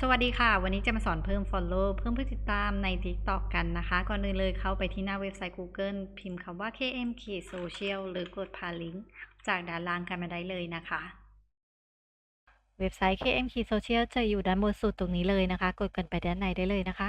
สวัสดีค่ะ วันนี้จะมาสอนเพิ่ม follow เพิ่มผู้ติดตามใน TikTok กันนะคะ ก่อนอื่นเลยเข้าไปที่หน้าเว็บไซต์ Google พิมพ์คำว่า km social หรือกดพาลิงก์จากด้านล่างกันมาได้เลยนะคะ เว็บไซต์ KM k Social จะอยู่ด้านบนสุดตรงนี้เลยนะคะ กดกันไปด้านในได้เลยนะคะ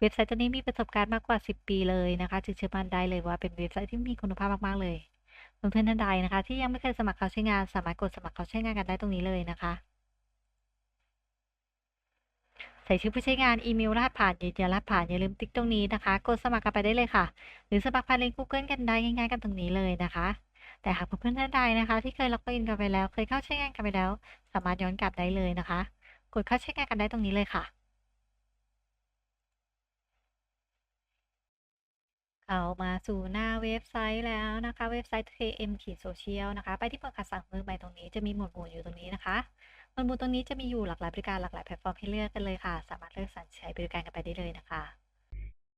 เว็บไซต์ตัวนี้มีประสบการณ์มากกว่า 10 ปีเลยนะคะ จึงเชื่อมั่นได้เลยว่าเป็นเว็บไซต์ที่มีคุณภาพมากๆเลยเพื่อนๆท่านใดนะคะ ที่ยังไม่เคยสมัครเข้าใช้งาน สามารถกดสมัครเข้าใช้งานกันได้ตรงนี้เลยนะคะ ใส่ชื่อผู้ใช้งานอีเมลรหัสผ่านยืนยันรหัสผ่านอย่าลืมติ๊กตรงนี้นะคะ กดสมัครกันไปได้เลยค่ะ หรือสมัครผ่านลิงก์ Google กันได้ง่ายๆกันตรงนี้เลยนะคะ แต่หากเพื่อนๆท่านใดนะคะ ที่เคยล็อกอินกันไปแล้ว เคยเข้าใช้งานกันไปแล้ว สามารถย้อนกลับได้เลยนะคะ กดเข้าใช้งานกันได้ตรงนี้เลยค่ะ เข้ามาสู่หน้าเว็บไซต์แล้วนะคะ เว็บไซต์ KM ขีดโซเชียลนะคะ ไปที่เปิดคัดสั่งมือใหม่ตรงนี้จะมีหมวดหมู่อยู่ตรงนี้นะคะ หมวดหมู่ตรงนี้จะมีอยู่หลากหลายบริการหลากหลายแพลตฟอร์มให้เลือกกันเลยค่ะ สามารถเลือกสรรใช้บริการกันไปได้เลยนะคะ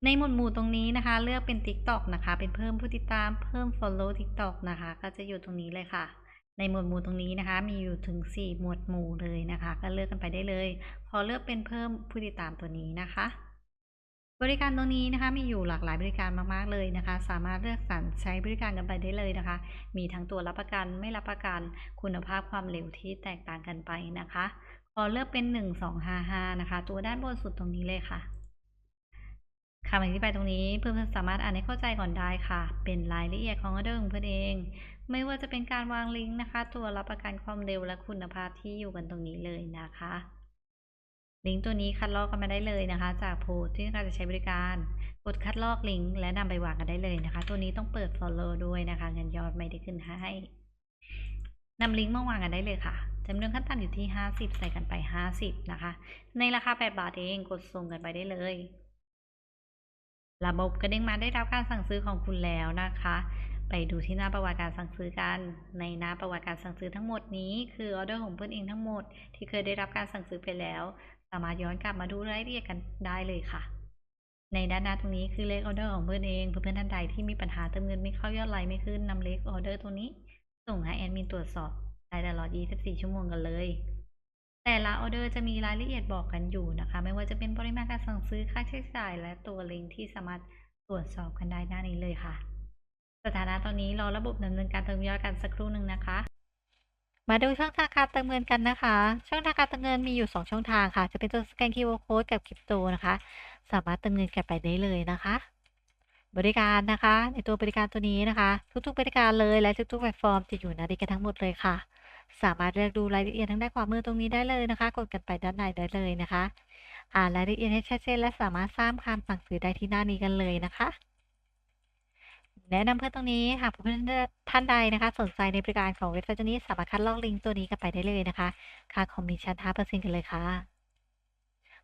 ในหมวดหมู่ตรงนี้นะคะ เลือกเป็น TikTok นะคะ เป็นเพิ่มผู้ติดตามเพิ่ม follow TikTok นะคะ ก็จะอยู่ตรงนี้เลยค่ะ ในหมวดหมู่ตรงนี้นะคะ มีอยู่ถึง 4 หมวดหมู่เลยนะคะ ก็เลือกกันไปได้เลยพอเลือกเป็นเพิ่มผู้ติดตามตัวนี้นะคะ บริการตรงนี้นะคะมีอยู่หลากหลายบริการมากๆเลยนะคะ สามารถเลือกสรรใช้บริการกันไปได้เลยนะคะ มีทั้งตัวรับประกันไม่รับประกันคุณภาพความเร็วที่แตกต่างกันไปนะคะพอเลือกเป็น 1255 นะคะ ตัวด้านบนสุดตรงนี้เลยค่ะคำอธิบายตรงนี้เพื่อนๆสามารถอ่านให้เข้าใจก่อนได้ค่ะ เป็นรายละเอียดของออเดอร์ของเพื่อนเอง ไม่ว่าจะเป็นการวางลิงก์นะคะ ตัวรับประกันความเร็วและคุณภาพที่อยู่กันตรงนี้เลยนะคะ ลิงก์ตัวนี้คัดลอกกันมาได้เลยนะคะ จากโพสที่เราจะใช้บริการ กดคัดลอกลิงก์และนำไปวางกันได้เลยนะคะ ตัวนี้ต้องเปิด follow ด้วยนะคะเงินยอดไม่ได้ขึ้นให้นำลิงก์มาวางกันได้เลยค่ะจำนวนขั้นต่ำอยู่ที่ 50 ใส่กันไป 50 นะคะ ในราคา 8 บาทเองกดส่งกันไปได้เลย ระบบกระเด้งมาได้รับการสั่งซื้อของคุณแล้วนะคะ ไปดูที่หน้าประวัติการสั่งซื้อกัน ในหน้าประวัติการสั่งซื้อทั้งหมดนี้ คือออเดอร์ของเพื่อนเองทั้งหมด ที่เคยได้รับการสั่งซื้อไปแล้ว สามารถย้อนกลับมาดูรายละเอียดกันได้เลยค่ะ ในด้านหน้าตรงนี้คือเลขออเดอร์ของเพื่อนเองเพื่อนท่านใดที่มีปัญหาเติมเงินไม่เข้ายอดไลน์ไม่ขึ้นนำเลขออเดอร์ตัวนี้ ส่งให้แอดมินตรวจสอบได้ตลอด 24 ชั่วโมงกันเลย แต่ละออเดอร์จะมีรายละเอียดบอกกันอยู่นะคะ ไม่ว่าจะเป็นปริมาณการสั่งซื้อค่าใช้จ่าย และตัวลิงก์ที่สามารถตรวจสอบกันได้หน้านี้เลยค่ะ สถานะตอนนี้รอระบบดำเนินการเติมยอดกันสักครู่หนึ่งนะคะ มาดูช่องทางการเติมเงินกันนะคะ ช่องทางการเติมเงินมีอยู่ 2 ช่องทางค่ะ จะเป็นตัวสแกน QR Code กับคริปโตนะคะ สามารถเติมเงินกันไปได้เลยนะคะ บริการนะคะ ในตัวบริการตัวนี้นะคะ ทุกๆบริการเลยและทุกๆแพลตฟอร์มจะอยู่ในนี้กันทั้งหมดเลยค่ะ สามารถเลือกดูรายละเอียดทางด้านขวามือตรงนี้ได้เลยนะคะ กดกันไปด้านในได้เลยนะคะ อ่านรายละเอียดให้ชัดเจนและสามารถสร้างคำสั่งซื้อได้ที่หน้านี้กันเลยนะคะ แนะนำเพื่อนตรงนี้หากเพื่อนท่านใดนะคะ สนใจในบริการของเว็บไซต์ตัวนี้สามารถคัดลอกลิงก์ตัวนี้กันไปได้เลยนะคะ ค่าคอมมิชชั่น5%กันเลยค่ะ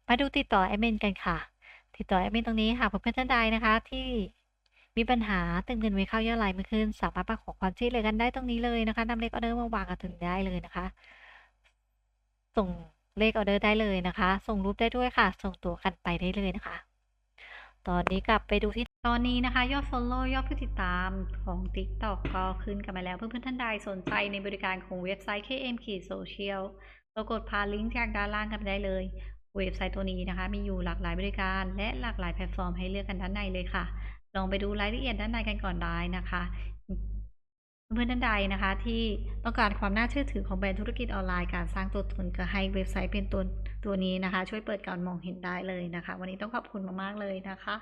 มาดูติดต่อแอดมินกันค่ะ ติดต่อแอดมินตรงนี้หากเพื่อนท่านใดนะคะที่มีปัญหาติมเงินไม่เข้ายอดไลน์ไม่ขึ้น สามารถมาขอความช่วยเหลือกันได้ตรงนี้เลยนะคะนำเลขออเดอร์มาวางกันถึงได้เลยนะคะ ส่งเลขออเดอร์ได้เลยนะคะ ส่งรูปได้ด้วยค่ะ ส่งตัวกันไปได้เลยนะคะ ตอนนี้กลับไปดูที่ตอนนี้นะคะ ยอด follow ยอดผู้ติดตามของ TikTok ก็ขึ้นกันมาแล้วเพื่อนๆท่านใดสนใจในบริการของเว็บไซต์ KM Social ก็กดพาลิงก์จากด้านล่างกันไปได้เลย เว็บไซต์ตัวนี้นะคะ มีอยู่หลากหลายบริการ และหลากหลายแพลตฟอร์มให้เลือกกันด้านในเลยค่ะ ลองไปดูรายละเอียดด้านในกันก่อนได้นะคะ เพื่อนท่านใดนะคะที่ต้องการความน่าเชื่อถือของแบรนด์ธุรกิจออนไลน์การสร้างตัวตนก็ให้เว็บไซต์เป็นตัวตัวนี้นะคะ ช่วยเปิดการมองเห็นได้เลยนะคะ วันนี้ต้องขอบคุณมากๆเลยนะคะ